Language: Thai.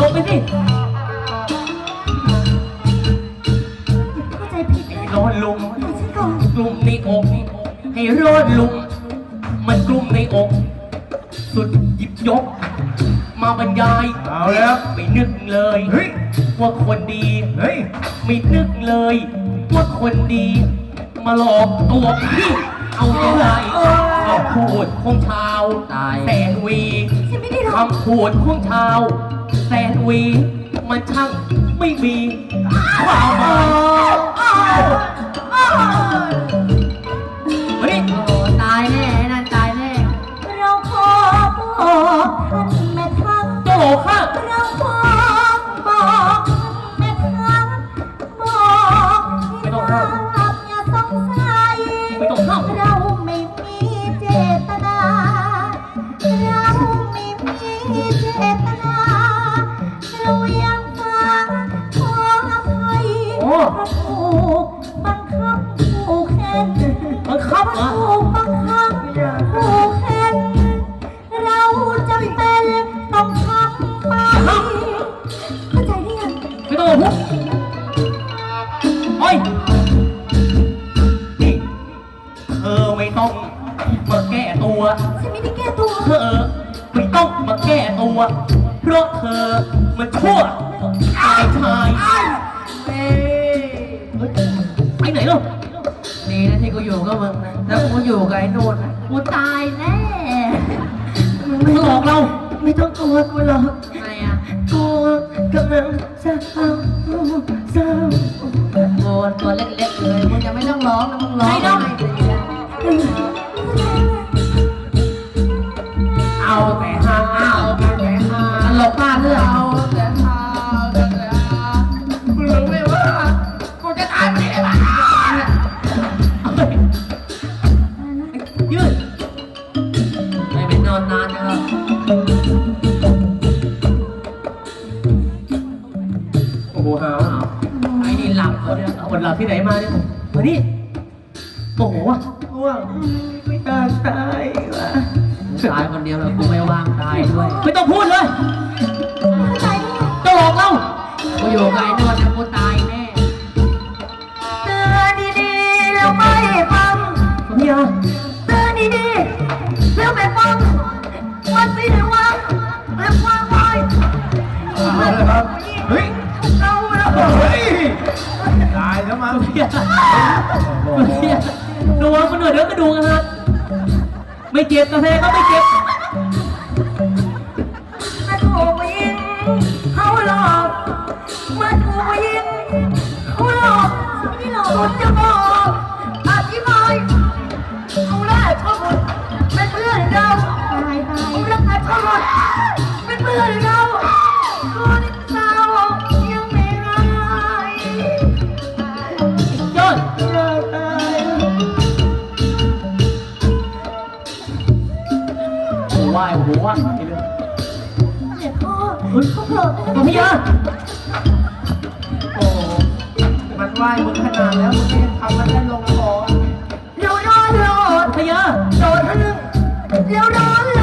ลงไปสิรอดลยนอนลุมฉันก่อนลุ่มในอกให้รอดลุมมันกลุ่มในอก สุดหยิบยก มาบรรยายเอาแล้วไม่นึกเลย เฮ้ย ว่าคนดีเฮ้ย ไม่นึกเลย ว่าคนดี มาหลอกตัวพี่เอาอะไรคำพูดของชาวตายแสนวี ฉันได้หรอก คำพูดของชา แสนวี มันช่างไม่มีความหมาย โอ้เพราะถูกบังคับถูกเข็นบังคับเหรอถูกบังคับถูกเข็นเราจำเป็นต้องทำไปเข้าใจหรือยังไม่ต้องมาพูดโอ้ยนี่เธอไม่ต้องมาแก้ตัวฉันไม่ได้แก้ตัวเธอไม่ต้องมาแก้ตัว เพราะเธอมันชั่วไอ้ชายเอ้ยเฮ้ย ไปไหนลูกดีนะที่กูอยู่กับมึงนะแล้วกูอยู่กับไอ้นู่นนะกูตายแน่มึงหลอกเรา ไม่ต้องกลัวกูหรอกทำไมอะกูกำลังจะเอาเศร้าโอ้ตัวเล็กๆเลยมึงจะไม่ต้องร้องนะมึงร้องทำไมเนี่ยเอา อนนานนะครับโอ้โหหาวไอ้นี่หลับคนเดียวคนหลับที่ไหนมาเนี่ยมานี่โอ้โหว่ะง่วงไม่ตาตายว่ะตายคนเดียวแล้วกูไม่ว่างตายด้วย ไม่ต้องพูดเลยเข้าใจหรือยังจะหลอกเรากูอยู่กับไอ้นู่นนะกูตาย เอาเลยครับ เฮ้ยเราเราเฮ้ยตายแล้วมั้งพี่ยาพี่ยาดูมันหน่อยเดี๋ยวก็ดูกันฮะไม่เจ็บกาแฟก็ไม่เจ็บมาถูกยิงเขา ว่ายโอ้โหว่ายเด็กพ่อเขาโผล่ไปพี่ยาโอ้มันไหว้มึงขนาดแล้วมึงไม่ยังทำมันได้ลงคอเรียวร้อโหลดพี่ยาโหลดทะลึ่งเรียวรอโหล